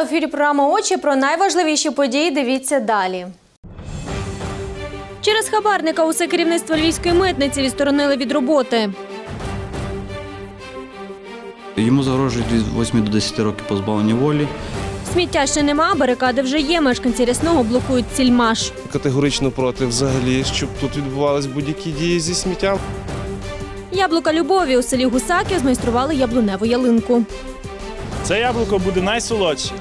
В ефірі програма Очі. Про найважливіші події дивіться далі. Через хабарника усе керівництво львівської митниці відсторонили від роботи. Йому загрожують від 8 до 10 років позбавлення волі. Сміття ще нема, барикади вже є. Мешканці рясного блокують сільмаш. Категорично проти взагалі, щоб тут відбувались будь-які дії зі сміттям. Яблука любові у селі Гусаків змайстрували яблуневу ялинку. Це яблуко буде найсолодше.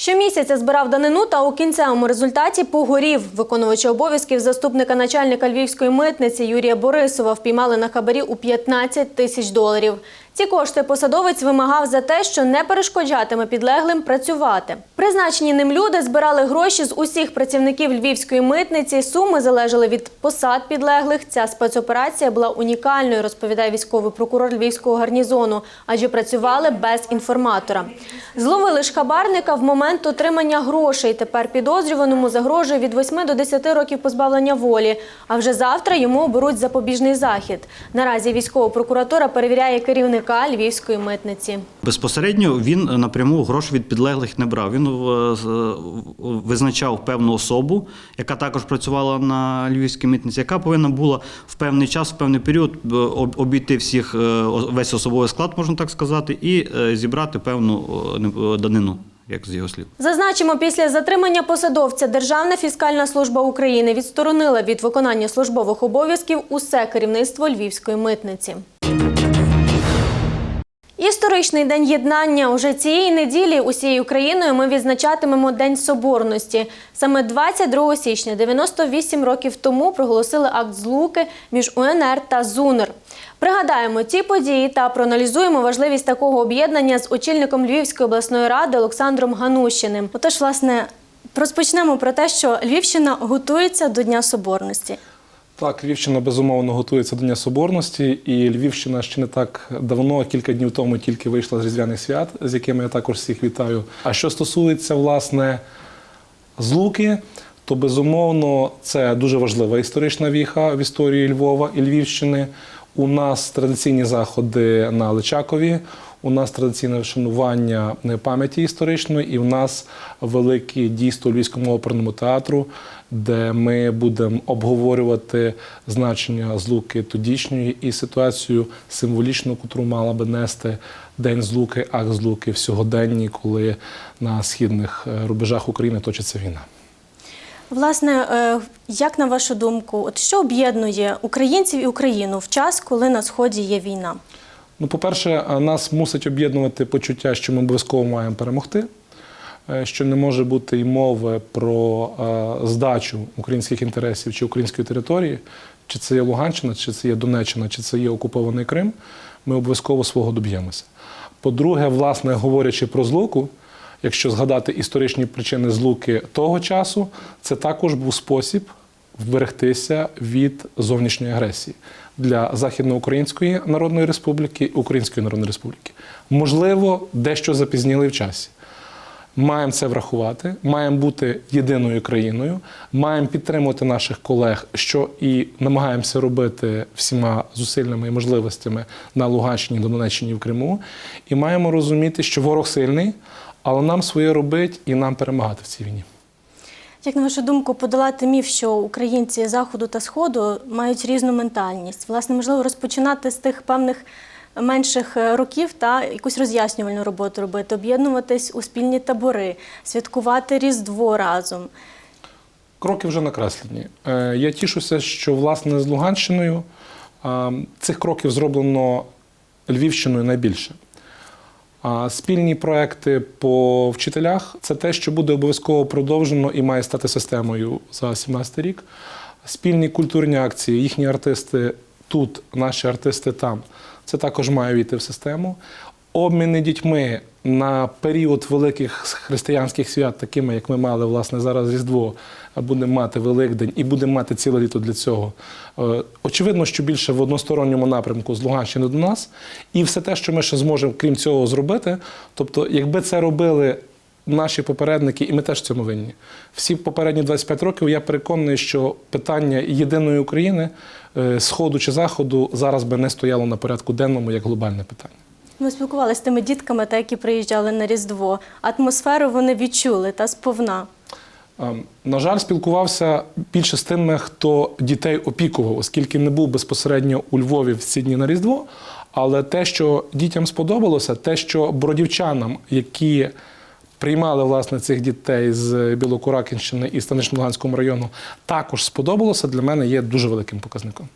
Щомісяця збирав данину та у кінцевому результаті погорів. Виконувача обов'язків заступника начальника львівської митниці Юрія Борисова впіймали на хабарі у 15 тисяч доларів. Ці кошти посадовець вимагав за те, що не перешкоджатиме підлеглим працювати. Призначені ним люди збирали гроші з усіх працівників львівської митниці. Суми залежали від посад підлеглих. Ця спецоперація була унікальною, розповідає військовий прокурор львівського гарнізону, адже працювали без інформатора. Зловили ж хабарника в момент отримання грошей. Тепер підозрюваному загрожує від 8 до 10 років позбавлення волі. А вже завтра йому оберуть запобіжний захід. Наразі військова прокуратура перевіряє керівника львівської митниці. Безпосередньо він напряму гроші від підлеглих не брав. Він е, визначав певну особу, яка також працювала на львівській митниці, яка повинна була в певний час, в певний період е, об- обійти всіх е, весь особовий склад, можна так сказати, і е, зібрати певну е, е, данину, як з його слів. Зазначимо, після затримання посадовця Державна фіскальна служба України відсторонила від виконання службових обов'язків усе керівництво львівської митниці. Історичний день єднання уже цієї неділі усією Україною ми відзначатимемо День Соборності. Саме 22 січня, 98 років тому, проголосили акт злуки між УНР та ЗУНР. Пригадаємо ті події та проаналізуємо важливість такого об'єднання з очільником Львівської обласної ради Олександром Ганущиним. Отож, власне, розпочнемо про те, що Львівщина готується до Дня Соборності. Так, Львівщина безумовно готується до Дня Соборності, і Львівщина ще не так давно, кілька днів тому, тільки вийшла з різдвяних свят, з якими я також всіх вітаю. А що стосується власне злуки, то безумовно це дуже важлива історична віха в історії Львова і Львівщини. У нас традиційні заходи на Личакові. У нас традиційне вшанування пам'яті історичної, і в нас велике дійство Львівському оперному театру, де ми будемо обговорювати значення злуки тодішньої і ситуацію символічну, яку мала би нести День злуки, акт злуки в сьогоденні, коли на східних е, рубежах України точиться війна. Власне, е, як на вашу думку, от що об'єднує українців і Україну в час, коли на сході є війна? Ну, по-перше, нас мусить об'єднувати почуття, що ми обов'язково маємо перемогти, е, що не може бути й мови про е, здачу українських інтересів чи української території, чи це є Луганщина, чи це є Донеччина, чи це є окупований Крим. Ми обов'язково свого доб'ємося. По-друге, власне, говорячи про злуку, якщо згадати історичні причини злуки того часу, це також був спосіб вберегтися від зовнішньої агресії для Західноукраїнської Народної Республіки Української Народної Республіки. Можливо, дещо запізніли в часі. Маємо це врахувати, маємо бути єдиною країною, маємо підтримувати наших колег, що і намагаємося робити всіма зусиллями і можливостями на Луганщині, Донеччині в Криму. І маємо розуміти, що ворог сильний, але нам своє робить і нам перемагати в цій війні. Як на вашу думку, подолати міф, що українці заходу та сходу мають різну ментальність? Власне, можливо, розпочинати з тих певних менших е, років та якусь роз'яснювальну роботу робити, об'єднуватись у спільні табори, святкувати Різдво разом. Кроки вже накреслені. Е, Я тішуся, що власне з Луганщиною цих кроків зроблено Львівщиною найбільше. Спільні проекти по вчителях це те, що буде обов'язково продовжено і має стати системою за 17 рік. Спільні культурні акції, їхні артисти тут, наші артисти там. Це також має війти в систему. Обміни дітьми на період великих християнських свят, такими як ми мали власне зараз Різдво, будемо мати Великдень і будемо мати ціле літо для цього. Е, Очевидно, що більше в односторонньому напрямку з Луганщини до нас, і все те, що ми ще зможемо крім цього зробити. Тобто, якби це робили наші попередники, і ми теж в цьому винні. Всі попередні 25 років я переконаний, що питання єдиної України, е, сходу чи заходу, зараз би не стояло на порядку денному як глобальне питання. Ми спілкувалися з тими дітками, та які приїжджали на Різдво. Атмосферу вони відчули та сповна. Ем, На жаль, спілкувався більше з тими, хто дітей опікував, оскільки не був безпосередньо у Львові в ці дні на Різдво. Але те, що дітям сподобалося, те, що бродівчанам, які приймали власне цих дітей з Білокуракінщини і Станично-Луганського району, також сподобалося, для мене є дуже великим показником.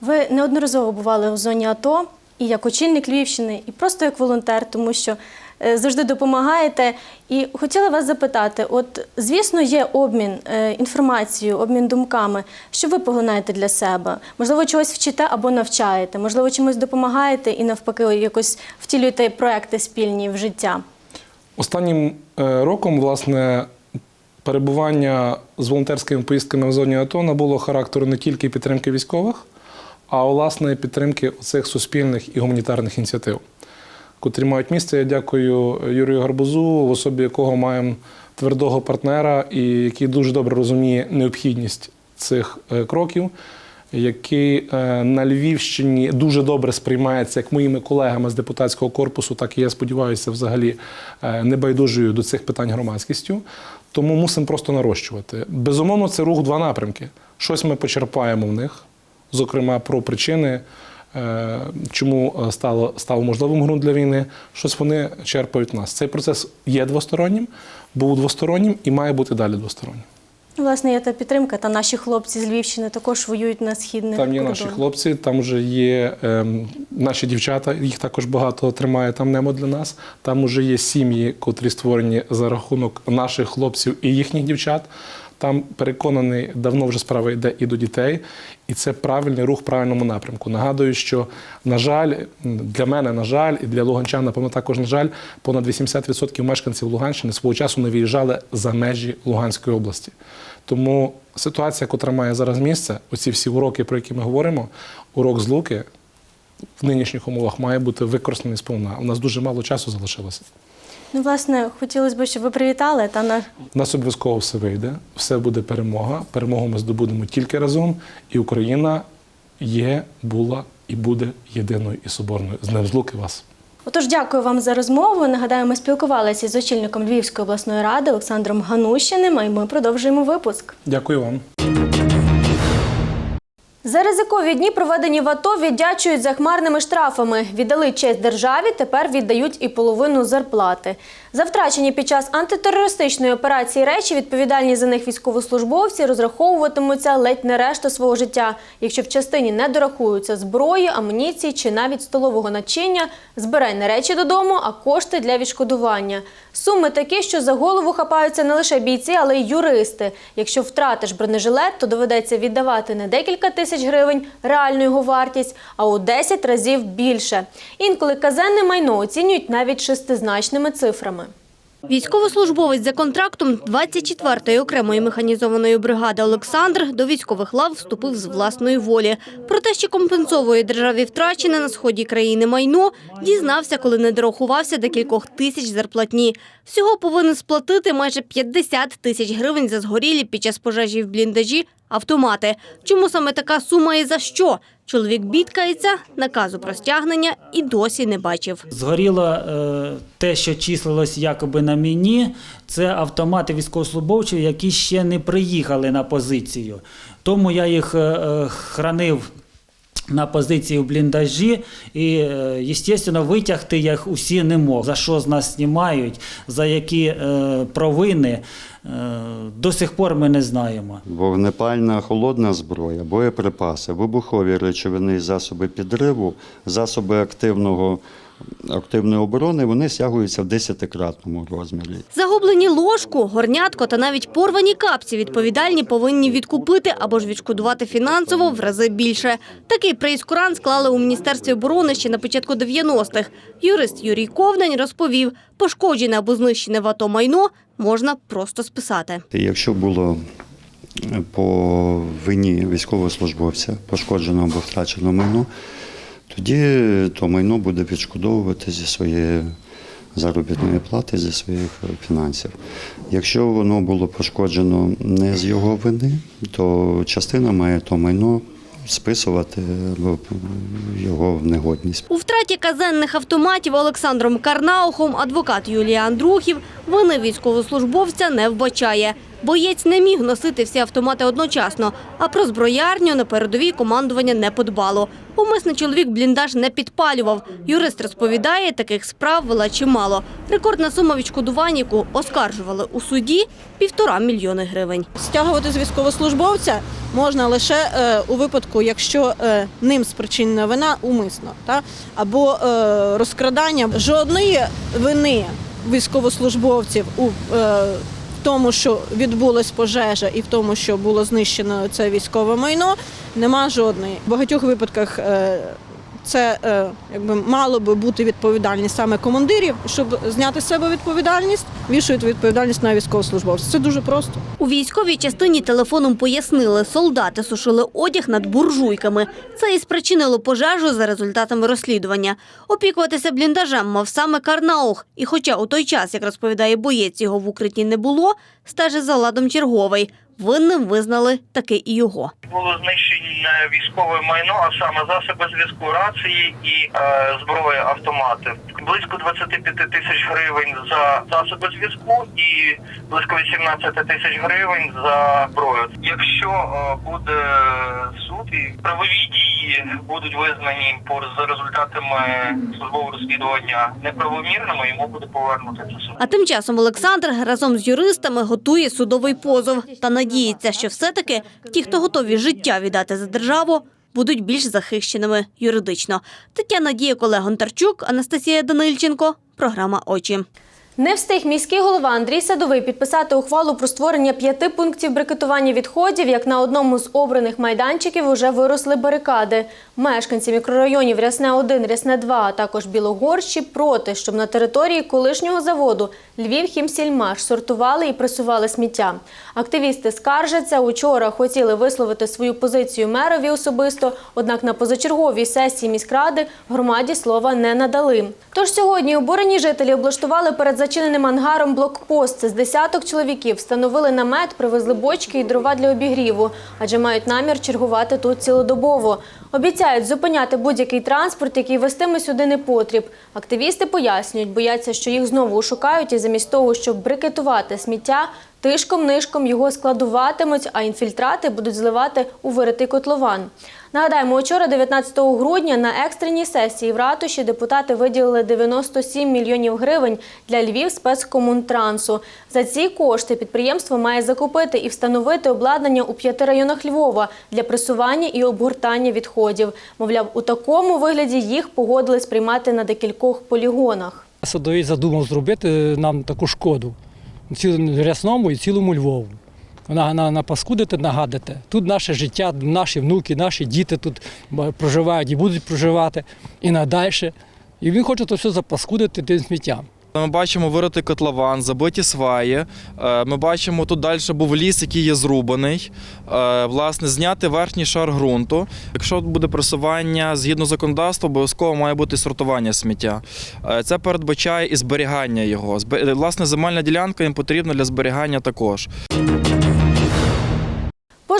Ви неодноразово бували у зоні АТО і як очільник Львівщини, і просто як волонтер, тому що е, завжди допомагаєте. І хотіла вас запитати: от, звісно, є обмін е, інформацією, обмін думками. Що ви поглинаєте для себе? Можливо, чогось вчите або навчаєте, можливо, чимось допомагаєте і навпаки якось втілюєте проекти спільні в життя. Останнім е, роком, власне, перебування з волонтерськими поїздками в зоні АТО набуло характеру не тільки підтримки військових, а власне підтримки цих суспільних і гуманітарних ініціатив, котрі мають місце. Я дякую Юрію Гарбузу, в особі якого маємо твердого партнера, і який дуже добре розуміє необхідність цих е, кроків. Який е, на Львівщині дуже добре сприймається як моїми колегами з депутатського корпусу, так і я сподіваюся, взагалі е, небайдужою до цих питань громадськістю. Тому мусимо просто нарощувати. Безумовно, це рух два напрямки. Щось ми почерпаємо в них, зокрема про причини, е, чому е, стало, став можливим ґрунт для війни. Щось вони черпають нас. Цей процес є двостороннім, був двостороннім і має бути далі двостороннім. Власне, є та підтримка, та наші хлопці з Львівщини також воюють на східних Там є кордонах. наші хлопці, там вже є ем, наші дівчата, їх також багато тримає там немо для нас. Там вже є сім'ї, котрі створені за рахунок наших хлопців і їхніх дівчат. Там переконаний, давно вже справа йде і до дітей, і це правильний рух в правильному напрямку. Нагадую, що на жаль, для мене, на жаль, і для луганчан, напевно, також на жаль, понад 80% мешканців Луганщини свого часу не виїжджали за межі Луганської області. Тому ситуація, яка має зараз місце, оці всі уроки, про які ми говоримо, урок з луки в нинішніх умовах має бути використаний сповна. У нас дуже мало часу залишилося. Ну, власне, хотілося б, щоб ви привітали та на У нас обов'язково все вийде, все буде перемога. Перемогу ми здобудемо тільки разом, і Україна є, була і буде єдиною і соборною. З ним злуки вас. Отож, дякую вам за розмову. Нагадаю, ми спілкувалися з очільником Львівської обласної ради Олександром Ганущиним, а й ми продовжуємо випуск. Дякую вам. За ризикові дні, проведені в АТО, віддячують захмарними штрафами. Віддали честь державі, тепер віддають і половину зарплати. За втрачені під час антитерористичної операції речі відповідальні за них військовослужбовці розраховуватимуться ледь не решту свого життя. Якщо в частині не дорахуються зброї, амуніції чи навіть столового начиння, збирай не речі додому, а кошти для відшкодування. Суми такі, що за голову хапаються не лише бійці, але й юристи. Якщо втратиш бронежилет, то доведеться віддавати не декілька тисяч гривень реальну його вартість, а у 10 разів більше. Інколи казенне майно оцінюють навіть шестизначними цифрами. Військовослужбовець за контрактом 24-ї окремої механізованої бригади Олександр до військових лав вступив з власної волі. Про те, що компенсовує державі втрачене на сході країни майно, дізнався, коли не дорахувався до кількох тисяч зарплатні. Всього повинен сплатити майже 50 тисяч гривень за згорілі під час пожежі в бліндажі автомати. Чому саме така сума і за що? Чоловік бідкається, наказу про стягнення і досі не бачив. Згоріло е, те, що числилось якоби на мені, це автомати військовослужбовців, які ще не приїхали на позицію. Тому я їх е, е, хранив на позиції в бліндажі і, звісно, витягти їх усі не мог. За що з нас знімають, за які е, провини, е, до сих пор ми не знаємо. Вогнепальна холодна зброя, боєприпаси, вибухові речовини, засоби підриву, засоби активного, активної оборони вони стягуються в 10-кратному розмірі. Загублені ложку, горнятко та навіть порвані капці відповідальні повинні відкупити або ж відшкодувати фінансово в рази більше. Такий прейскуран склали у Міністерстві оборони ще на початку 90-х. Юрист Юрій Ковдень розповів, пошкоджене або знищене в АТО майно можна просто списати. Якщо було е, по вині військовослужбовця пошкоджено або втрачено майно, тоді то майно буде відшкодовувати зі своєї заробітної плати, зі своїх фінансів. Якщо воно було пошкоджено не з його вини, то частина має то майно списувати його в негодність. У втраті казенних автоматів Олександром Карнаухом адвокат Юлія Андрухів вини військовослужбовця не вбачає. Боєць не міг носити всі автомати одночасно, а про зброярню на передовій командування не подбало. Умисний чоловік бліндаж не підпалював. Юрист розповідає, таких справ вела чимало. Рекордна сума відшкодувань, яку оскаржували у суді – півтора мільйони гривень. Стягувати з військовослужбовця можна лише е, у випадку, якщо е, ним спричинена вина умисно, та? або е, розкрадання жодної вини військовослужбовців у е, тому, що відбулась пожежа, і в тому, що було знищено це військове майно, нема жодної. В багатьох випадках е, це е, якби мало би бути відповідальність саме командирів, щоб зняти з себе відповідальність, вішають відповідальність на військовослужбовців. Це дуже просто. У військовій частині телефоном пояснили, солдати сушили одяг над буржуйками. Це і спричинило пожежу за результатами розслідування. Опікуватися бліндажем мав саме Карнаух. І хоча у той час, як розповідає боєць, його в укритті не було, стежить за ладом черговий. Винним визнали таки і його. було знищене військове майно, а саме засоби зв'язку, рації і е, зброя автомати. Близько 25 тисяч гривень за засоби зв'язку і близько 18 тисяч гривень за зброю. Якщо е, буде суд і правові дії будуть визнані по за результатами службового розслідування неправомірними, йому буде повернути це суд. А тим часом Олександр разом з юристами готує судовий позов та надіється, що все-таки ті, хто готові життя віддати за державу, будуть більш захищеними юридично. Тетяна Дієколе Гонтарчук, Анастасія Данильченко, програма Очі. Не встиг міський голова Андрій Садовий підписати ухвалу про створення п'яти пунктів брикетування відходів, як на одному з обраних майданчиків уже виросли барикади. Мешканці мікрорайонів Рясне 1, Рясне 2, а також Білогорщі проти, щоб на території колишнього заводу Львів Хімсільмаш сортували і пресували сміття. Активісти скаржаться, учора хотіли висловити свою позицію мерові особисто, однак на позачерговій сесії міськради громаді слова не надали. Тож сьогодні обурені жителі облаштували перед зачиненим ангаром блокпост. З десяток чоловіків встановили намет, привезли бочки і дрова для обігріву, адже мають намір чергувати тут цілодобово. Обіцяють зупиняти будь-який транспорт, який вестиме сюди не потріб. Активісти пояснюють, бояться, що їх знову ошукають, і замість того, щоб брикетувати сміття, тишком-нишком його складуватимуть, а інфільтрати будуть зливати у виритий котлован. Нагадаємо, учора, 19 грудня, на екстреній сесії в ратуші депутати виділили 97 мільйонів гривень для Львів спецкомунтрансу. За ці кошти підприємство має закупити і встановити обладнання у п'яти районах Львова для пресування і обгортання відходів. Мовляв, у такому вигляді їх погодились приймати на декількох полігонах. Садовий задумав зробити нам таку шкоду цілому рясному і цілому Львову. На, на, напаскудити, нагадати. Тут наше життя, наші внуки, наші діти тут проживають і будуть проживати і надальше. І він хоче то все запаскудити тим сміттям. Ми бачимо виритий котлован, забиті сваї. Е, Ми бачимо, тут далі був ліс, який є зрубаний. Е, Власне, зняти верхній шар ґрунту. Якщо буде пресування згідно законодавства, обов'язково має бути сортування сміття. Е, Це передбачає і зберігання його. Власне, земельна ділянка їм потрібна для зберігання також.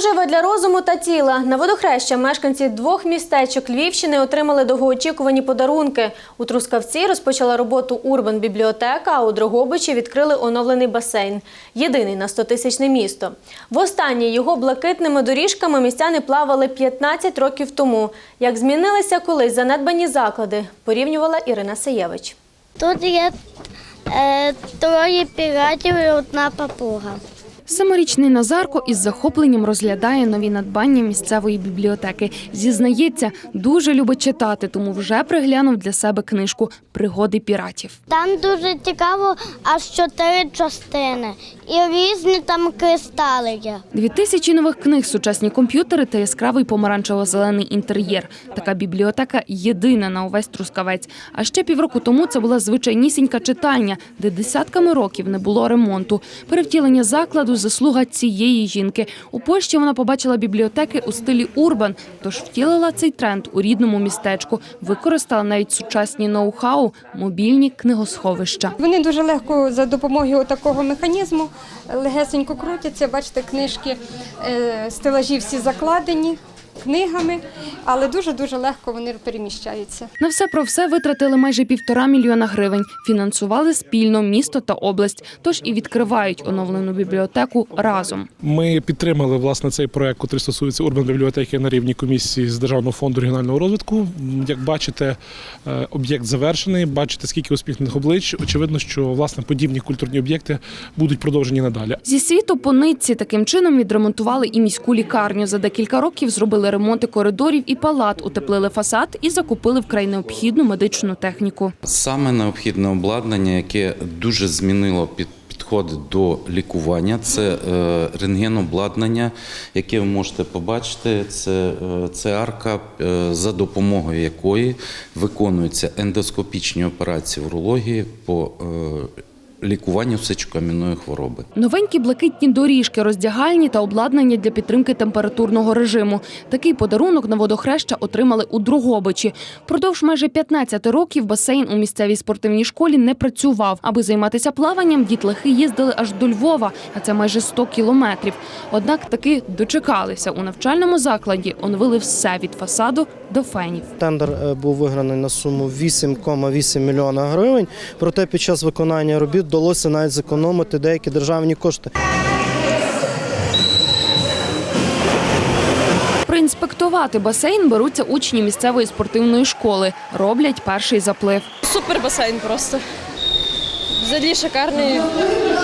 Пожива для розуму та тіла. На водохреща мешканці двох містечок Львівщини отримали довгоочікувані подарунки. У Трускавці розпочала роботу Урбан-бібліотека, а у Дрогобичі відкрили оновлений басейн. Єдиний на 100-тисячне місто. Востаннє його блакитними доріжками містяни плавали 15 років тому. Як змінилися колись занедбані заклади, порівнювала Ірина Саєвич. Тут є е, троє піратів і одна папуга. Семирічний Назарко із захопленням розглядає нові надбання місцевої бібліотеки. Зізнається, дуже любить читати, тому вже приглянув для себе книжку Пригоди піратів. Там дуже цікаво, аж чотири частини. І різні там кристали є. Дві тисячі нових книг, сучасні комп'ютери та яскравий помаранчево-зелений інтер'єр. Така бібліотека єдина на увесь трускавець. А ще півроку тому це була звичайнісінька читальня, де десятками років не було ремонту. Перевтілення закладу заслуга цієї жінки. У Польщі вона побачила бібліотеки у стилі урбан, тож втілила цей тренд у рідному містечку. Використала навіть сучасні ноу-хау, мобільні книгосховища. Вони дуже легко за допомогою такого механізму легесенько крутяться. Бачите, книжки, е, стелажі всі закладені. Книгами, але дуже-дуже легко вони переміщаються. На все про все витратили майже півтора мільйона гривень. Фінансували спільно місто та область. Тож і відкривають оновлену бібліотеку разом. Ми підтримали власне цей проект, який стосується урбан бібліотеки на рівні комісії з Державного фонду регіонального розвитку. Як бачите, е, об'єкт завершений. Бачите, скільки успішних облич. Очевидно, що власне подібні культурні об'єкти будуть продовжені надалі. Зі світу по нитці таким чином відремонтували і міську лікарню. За декілька років зробили ремонти коридорів і палат, утеплили фасад і закупили вкрай необхідну медичну техніку. Саме необхідне обладнання, яке дуже змінило під підходи до лікування, це е, рентгенобладнання, яке ви можете побачити. Це, е, це арка, е, за допомогою якої виконуються ендоскопічні операції урології по лікуванню сечокам'яної хвороби. Новенькі блакитні доріжки, роздягальні та обладнання для підтримки температурного режиму. Такий подарунок на водохреща отримали у Другобичі. Продовж майже 15 років басейн у місцевій спортивній школі не працював. Аби займатися плаванням, дітлахи їздили аж до Львова, а це майже 100 кілометрів. Однак таки дочекалися у навчальному закладі, оновили все від фасаду до фенів. Тендер е, був виграний на суму 8,8 мільйона гривень. Проте під час виконання робіт вдалося навіть зекономити деякі державні кошти. Проінспектувати басейн беруться учні місцевої спортивної школи. Роблять перший заплив. Супер басейн просто. Взагалі шикарний.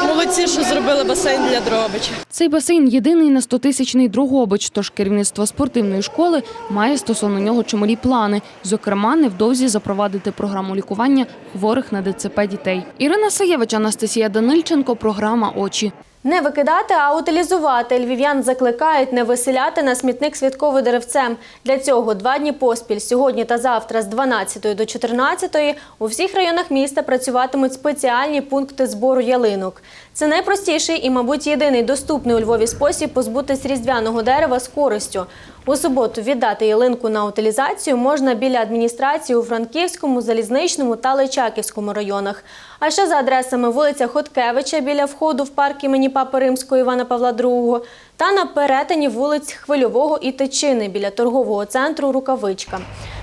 Молодці, що зробили басейн для Дрогобича. Цей басейн єдиний на 100-тисячний Другобич, тож керівництво спортивної школи має стосовно нього чималі плани. Зокрема, невдовзі запровадити програму лікування хворих на ДЦП дітей. Ірина Саєвич, Анастасія Данильченко, програма Очі. Не викидати, а утилізувати. Львів'ян закликають не виселяти на смітник святкове деревцем. Для цього два дні поспіль сьогодні та завтра з 12 до 14 у всіх районах міста працюватимуть спеціальні пункти збору ялинок. Це найпростіший і, мабуть, єдиний доступний у Львові спосіб позбутись різдвяного дерева з користю. У суботу віддати ялинку на утилізацію можна біля адміністрації у Франківському, Залізничному та Личаківському районах. А ще за адресами вулиця Хоткевича біля входу в парк імені Папи Римського Івана Павла II та на перетині вулиць Хвильового і Тичини біля торгового центру Рукавичка.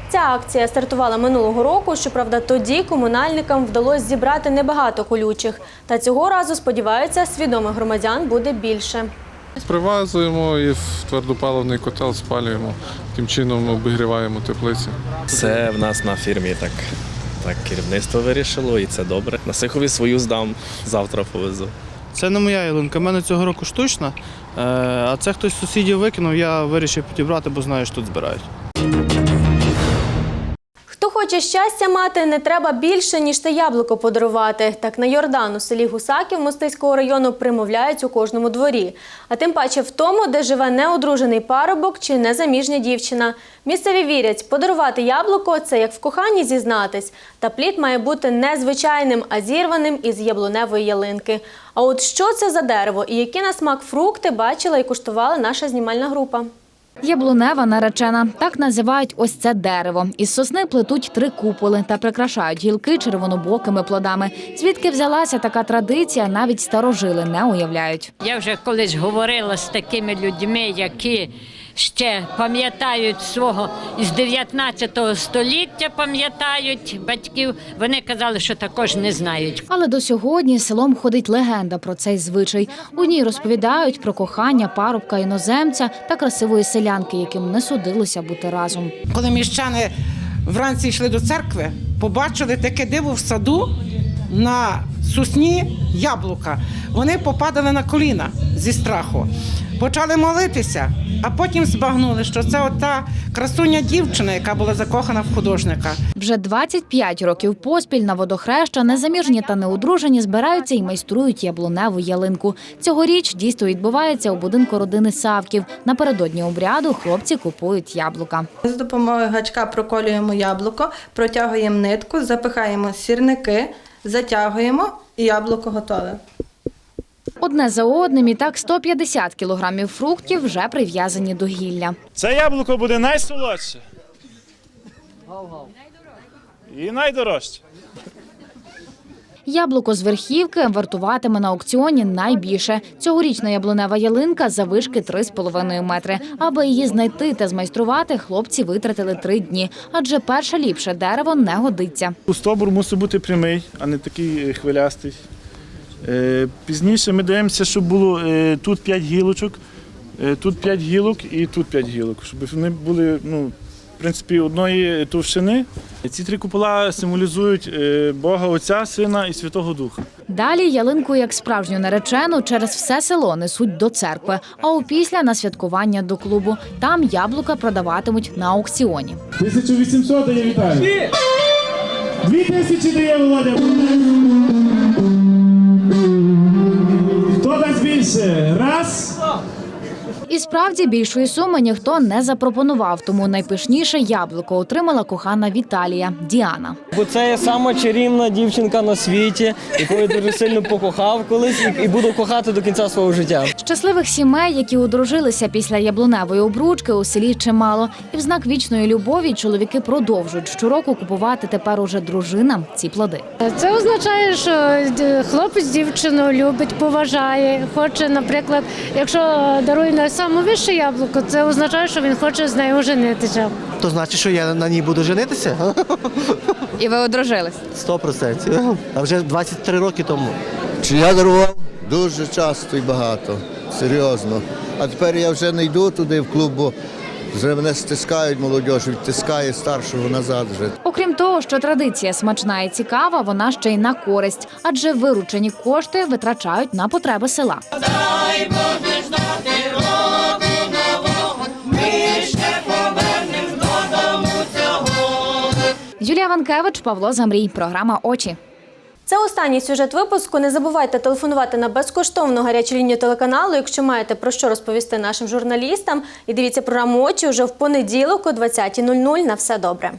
Ця акція стартувала минулого року. Щоправда, тоді комунальникам вдалося зібрати небагато колючих. Та цього разу сподіваються, свідомих громадян буде більше. Привазуємо і в твердопаливний котел спалюємо. Тим чином обігріваємо теплиці. Це в нас на фірмі так, так керівництво вирішило, і це добре. На Сихові свою здам, завтра повезу. Це не моя ялинка, в мене цього року штучна, е, а це хтось з сусідів викинув, я вирішив підібрати, бо знаю, що тут збирають. Хоче щастя мати, не треба більше, ніж те яблуко подарувати. Так на Йордан у селі Гусаків Мостиського району примовляють у кожному дворі. А тим паче в тому, де живе неодружений парубок чи незаміжня дівчина. Місцеві вірять, подарувати яблуко це як в коханні зізнатись. Та плід має бути не звичайним, а зірваним із яблуневої ялинки. А от що це за дерево і які на смак фрукти бачила і куштувала наша знімальна група. Яблунева наречена. Так називають ось це дерево. Із сосни плетуть три куполи та прикрашають гілки червонобокими плодами. Звідки взялася така традиція, навіть старожили не уявляють. Я вже колись говорила з такими людьми, які ще пам'ятають свого з 19 століття, пам'ятають батьків. Вони казали, що також не знають. Але до сьогодні селом ходить легенда про цей звичай. У ній розповідають про кохання парубка іноземця та красивої селянки, яким не судилося бути разом. Коли міщани вранці йшли до церкви, побачили таке диво в саду на сосні яблука. Вони попадали на коліна зі страху, почали молитися, а потім збагнули, що це ота красуня дівчина, яка була закохана в художника. Вже 25 років поспіль на водохреща незаміжні та неодружені збираються і майструють яблуневу ялинку. Цьогоріч дійство відбувається у будинку родини Савків. Напередодні обряду хлопці купують яблука. За допомогою гачка проколюємо яблуко, протягуємо нитку, запихаємо сірники, затягуємо і яблуко готове. Одне за одним і так 150 кілограмів фруктів вже прив'язані до гілля. Це яблуко буде найсолодше. І найдорожче. Яблуко з верхівки вартуватиме на аукціоні найбільше. Цьогорічна яблунева ялинка завишки 3,5 метри. Аби її знайти та змайструвати, хлопці витратили три дні, адже перше ліпше дерево не годиться. Стовбур мусить бути прямий, а не такий е, хвилястий. Е, Пізніше ми дивимося, щоб було е, тут 5 гілочок, е, тут 5 гілок і тут 5 гілок, щоб вони були ну, в принципі, одної товщини. Ці три купола символізують Бога Отця, Сина і Святого Духа. Далі ялинку, як справжню наречену, через все село несуть до церкви, а опісля на святкування до клубу. Там яблука продаватимуть на аукціоні. 1800 дає Віталій. 2000 дає Володя. Хто дасть більше? Раз. І справді більшої суми ніхто не запропонував, тому найпишніше яблуко отримала кохана Віталія Діана. Бо це є сама чарівна дівчинка на світі, яку я дуже сильно покохав колись і- буду кохати до кінця свого життя. Щасливих сімей, які одружилися після яблуневої обручки, у селі чимало. І в знак вічної любові чоловіки продовжують щороку купувати тепер уже дружинам ці плоди. Це означає, що хлопець дівчину любить, поважає. Хоче, наприклад, якщо дарує на найвище яблуко, це означає, що він хоче з нею женитися. То значить, що я на ній буду женитися? І ви одружились? Сто процентів. А вже 23 роки тому. Чи я дарував? Дуже часто і багато. Серйозно. А тепер я вже не йду туди в клуб, бо вже мене стискають молодь, відтискає старшого назад вже. Окрім того, що традиція смачна і цікава, вона ще й на користь, адже виручені кошти витрачають на потреби села. Дай Боже ждати Юлія Ванкевич, Павло Замрій. Програма Очі. Це останній сюжет випуску. Не забувайте телефонувати на безкоштовну гарячу лінію телеканалу, якщо маєте про що розповісти нашим журналістам. І дивіться програму очі вже в понеділок о 20.00. На все добре.